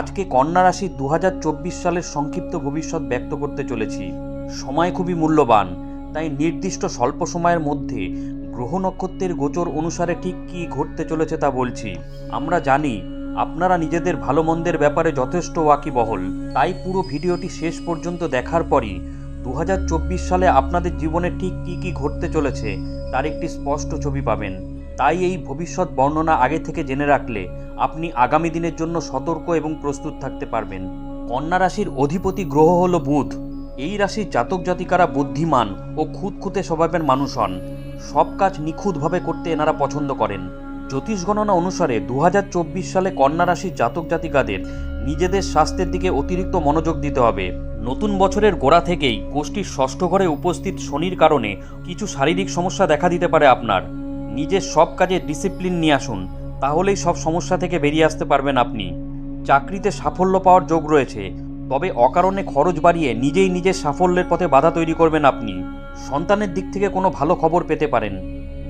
আজকে কন্যা রাশি দু হাজার চব্বিশ সালের সংক্ষিপ্ত ভবিষ্যৎ ব্যক্ত করতে চলেছি। সময় খুবই মূল্যবান, তাই নির্দিষ্ট স্বল্প সময়ের মধ্যে গ্রহ নক্ষত্রের গোচর অনুসারে ঠিক কী ঘটতে চলেছে তা বলছি। আমরা জানি, আপনারা নিজেদের ভালো মন্দের ব্যাপারে যথেষ্ট ওয়াকিবহল, তাই পুরো ভিডিওটি শেষ পর্যন্ত দেখার পরই দু হাজার চব্বিশ সালে আপনাদের জীবনে ঠিক কী কী ঘটতে চলেছে, তার একটি স্পষ্ট ছবি পাবেন। তাই এই ভবিষ্যৎ বর্ণনা আগে থেকে জেনে রাখলে আপনি আগামী দিনের জন্য সতর্ক এবং প্রস্তুত থাকতে পারবেন। কন্যা রাশির অধিপতি গ্রহ হল বুধ। এই রাশির জাতক জাতিকারা বুদ্ধিমান ও খুঁতখুঁতে স্বভাবের মানুষ হন। সব কাজ নিখুঁতভাবে করতে এনারা পছন্দ করেন। জ্যোতিষ গণনা অনুসারে দু হাজার চব্বিশ সালে কন্যা রাশির জাতক জাতিকাদের নিজেদের স্বাস্থ্যের দিকে অতিরিক্ত মনোযোগ দিতে হবে। নতুন বছরের গোড়া থেকেই কোষ্ঠীর ষষ্ঠ ঘরে উপস্থিত শনির কারণে কিছু শারীরিক সমস্যা দেখা দিতে পারে আপনার। নিজের সব কাজে ডিসিপ্লিন নিয়ে আসুন, তাহলেই সব সমস্যা থেকে বেরিয়ে আসতে পারবেন আপনি। চাকরিতে সাফল্য পাওয়ার যোগ রয়েছে, তবে অকারণে খরচ বাড়িয়ে নিজেই নিজের সাফল্যের পথে বাধা তৈরি করবেন আপনি। সন্তানের দিক থেকে কোনো ভালো খবর পেতে পারেন।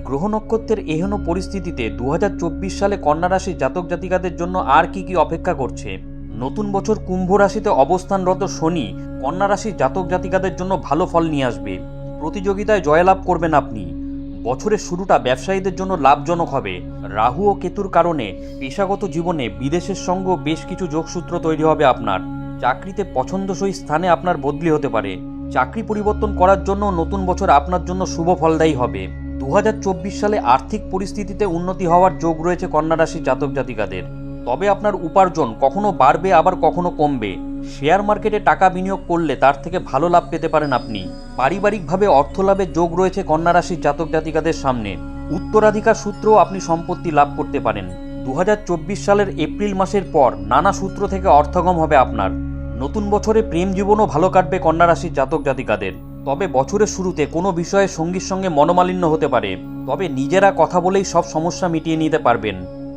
গ্রহ নক্ষত্রের এহেন পরিস্থিতিতে দু হাজার চব্বিশ সালে কন্যা রাশির জাতক জাতিকাদের জন্য আর কি কি অপেক্ষা করছে? নতুন বছর কুম্ভ রাশিতে অবস্থানরত শনি কন্যা রাশির জাতক জাতিকাদের জন্য ভালো ফল নিয়ে আসবে। প্রতিযোগিতায় জয়লাভ করবেন আপনি। বছরের শুরুটা ব্যবসায়ীদের জন্য লাভজনক হবে। রাহু ও কেতুর কারণে পেশাগত জীবনে বিদেশের সঙ্গে বেশ কিছু যোগসূত্র তৈরি হবে আপনার। চাকরিতে পছন্দসই স্থানে আপনার বদলি হতে পারে। চাকরি পরিবর্তন করার জন্য নতুন বছর আপনার জন্য শুভ ফলদায়ী হবে। দু হাজার চব্বিশ সালে আর্থিক পরিস্থিতিতে উন্নতি হওয়ার যোগ রয়েছে কন্যা রাশির জাতক জাতিকাদের। তবে আপনার উপার্জন কখনো বাড়বে, আবার কখনো কমবে। শেয়ার মার্কেটে টাকা বিনিয়োগ করলে তার থেকে ভালো লাভ পেতে পারেন আপনি। পারিবারিকভাবে অর্থ লাভের যোগ রয়েছে কন্যা রাশির জাতক জাতিকাদের সামনে। উত্তরাধিকার সূত্রেও আপনি সম্পত্তি লাভ করতে পারেন। দু হাজার চব্বিশ সালের এপ্রিল মাসের পর নানা সূত্র থেকে অর্থগম হবে আপনার। নতুন বছরে প্রেম জীবনও ভালো কাটবে কন্যা রাশির জাতক জাতিকাদের। তবে বছরের শুরুতে কোনো বিষয়ে সঙ্গীর সঙ্গে মনোমালিন্য হতে পারে। তবে নিজেরা কথা বলেই সব সমস্যা মিটিয়ে নিতে পারবেন।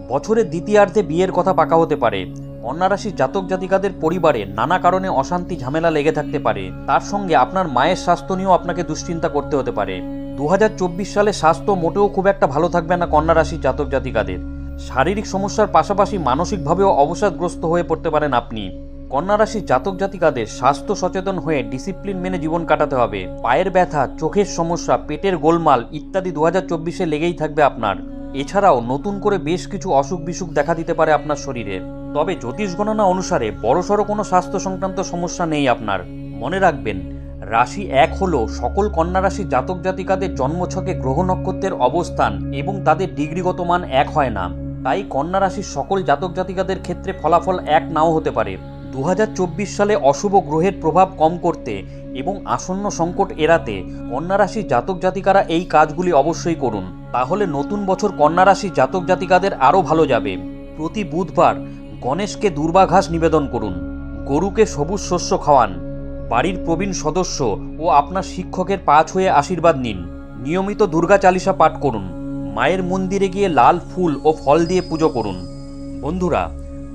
বছরের দ্বিতীয়ার্ধে বিয়ের কথা পাকা হতে পারে। কন্যা রাশির জাতক জাতিকাদের পরিবারে নানা কারণে অশান্তি ঝামেলা লেগে থাকতে পারে। তার সঙ্গে আপনার মায়ের স্বাস্থ্য নিয়েও আপনাকে দুশ্চিন্তা করতে হতে পারে। দু হাজার চব্বিশ সালে স্বাস্থ্য মোটেও খুব একটা ভালো থাকবে না কন্যা রাশির জাতক জাতিকাদের। শারীরিক সমস্যার পাশাপাশি মানসিকভাবেও অবসাদগ্রস্ত হয়ে পড়তে পারেন আপনি। কন্যা রাশির জাতক জাতিকাদের স্বাস্থ্য সচেতন হয়ে ডিসিপ্লিন মেনে জীবন কাটাতে হবে। পায়ের ব্যথা, চোখের সমস্যা, পেটের গোলমাল ইত্যাদি দু হাজার লেগেই থাকবে আপনার। এছাড়াও নতুন করে বেশ কিছু অসুখ বিসুখ দেখা দিতে পারে আপনার শরীরে। তবে জ্যোতিষ গণনা অনুসারে বড়সড় কোনো স্বাস্থ্য সংক্রান্ত সমস্যা নেই আপনার। মনে রাখবেন, রাশি এক হল সকল কন্যা রাশি জাতক জাতিকাদের জন্মছকে গ্রহ নক্ষত্রের অবস্থান এবং তাদের ডিগ্রিগত মান এক হয় না। তাই কন্যা রাশির সকল জাতক জাতিকাদের ক্ষেত্রে ফলাফল এক নাও হতে পারে। দু হাজার চব্বিশ সালে অশুভ গ্রহের প্রভাব কম করতে এবং আসন্ন সংকট এড়াতে কন্যা রাশির জাতক জাতিকারা এই কাজগুলি অবশ্যই করুন। তাহলে নতুন বছর কন্যা রাশির জাতক জাতিকাদের আরও ভালো যাবে। প্রতি বুধবার গণেশকে দুর্বাঘাস নিবেদন করুন। গরুকে সবুজ শস্য খাওয়ান। বাড়ির প্রবীণ সদস্য ও আপনার শিক্ষকের পা ছুঁয়ে আশীর্বাদ নিন। নিয়মিত দুর্গা চালিসা পাঠ করুন। মায়ের মন্দিরে গিয়ে লাল ফুল ও ফল দিয়ে পুজো করুন। বন্ধুরা